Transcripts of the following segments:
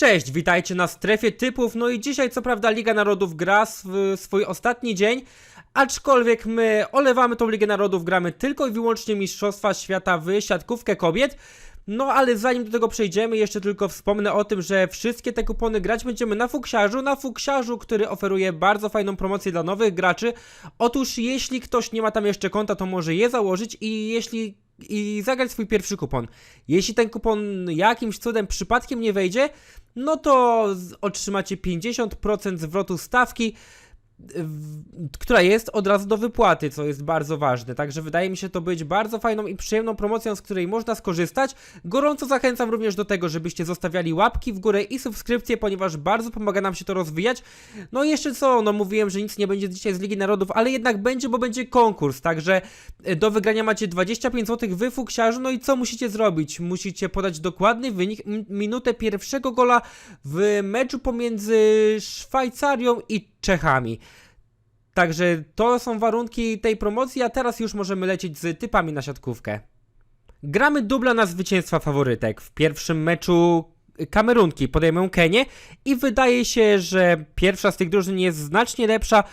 Cześć, witajcie na strefie typów. No i dzisiaj, co prawda, Liga Narodów gra sw- swój ostatni dzień, aczkolwiek my olewamy tą Ligę Narodów, gramy tylko i wyłącznie Mistrzostwa Świata w siatkówkę kobiet. No ale zanim do tego przejdziemy, jeszcze tylko wspomnę o tym, że wszystkie te kupony grać będziemy na Fuksiarzu, na Fuksiarzu, który oferuje bardzo fajną promocję dla nowych graczy. Otóż jeśli ktoś nie ma tam jeszcze konta, to może je założyć i jeśli i zagrać swój pierwszy kupon. Jeśli ten kupon jakimś cudem przypadkiem nie wejdzie, no to otrzymacie 50% zwrotu stawki, która jest od razu do wypłaty, co jest bardzo ważne. Także wydaje mi się to być bardzo fajną i przyjemną promocją, z której można skorzystać. Gorąco zachęcam również do tego, żebyście zostawiali łapki w górę i subskrypcje, ponieważ bardzo pomaga nam się to rozwijać. No i jeszcze co, no mówiłem, że nic nie będzie dzisiaj z Ligi Narodów, ale jednak będzie, bo będzie konkurs, także e, do wygrania macie 25 zł wy fuksiarzu, no i co musicie zrobić? Musicie podać dokładny wynik, minutę pierwszego gola w meczu pomiędzy Szwajcarią i Czechami. Także to są warunki tej promocji, a teraz już możemy lecieć z typami na siatkówkę. Gramy dubla na zwycięstwa faworytek. W pierwszym meczu Kamerunki podejmą Kenię i wydaje się, że pierwsza z tych drużyn jest znacznie lepsza.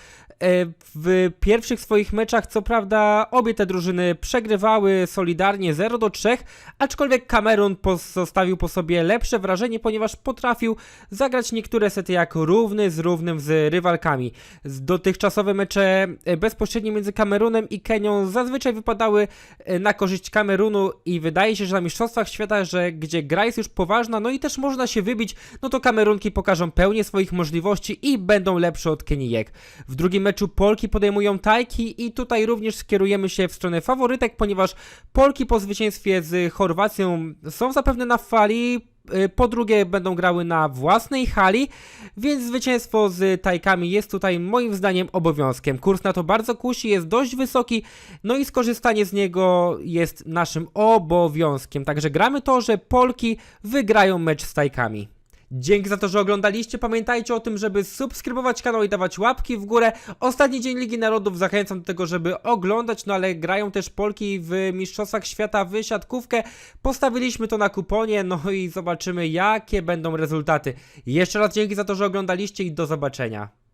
E, W pierwszych swoich meczach, co prawda, obie te drużyny przegrywały solidarnie 0 do 3, aczkolwiek Kamerun pozostawił po sobie lepsze wrażenie, ponieważ potrafił zagrać niektóre sety jak równy z równym z rywalkami. Dotychczasowe mecze e, bezpośrednio między Kamerunem i Kenią zazwyczaj wypadały e, na korzyść Kamerunu i wydaje się, że na Mistrzostwach Świata, że gdzie gra jest już poważna, no i też można się wybić, no to Kamerunki pokażą pełnię swoich możliwości i będą lepsze od Kenijek. W drugim meczu Polki podejmują Tajki i tutaj również skierujemy się w stronę faworytek, ponieważ Polki po zwycięstwie z Chorwacją są zapewne na fali, y, po drugie będą grały na własnej hali, więc zwycięstwo z Tajkami jest tutaj moim zdaniem obowiązkiem. Kurs na to bardzo kusi, jest dość wysoki, no i skorzystanie z niego jest naszym obowiązkiem. Także gramy to, że Polki wygrają mecz z Tajkami. Dzięki za to, że oglądaliście. Pamiętajcie o tym, żeby subskrybować kanał i dawać łapki w górę. Ostatni dzień Ligi Narodów zachęcam do tego, żeby oglądać, no ale grają też Polki w Mistrzostwach Świata w siatkówkę. Postawiliśmy to na kuponie, no i zobaczymy jakie będą rezultaty. Jeszcze raz dzięki za to, że oglądaliście i do zobaczenia.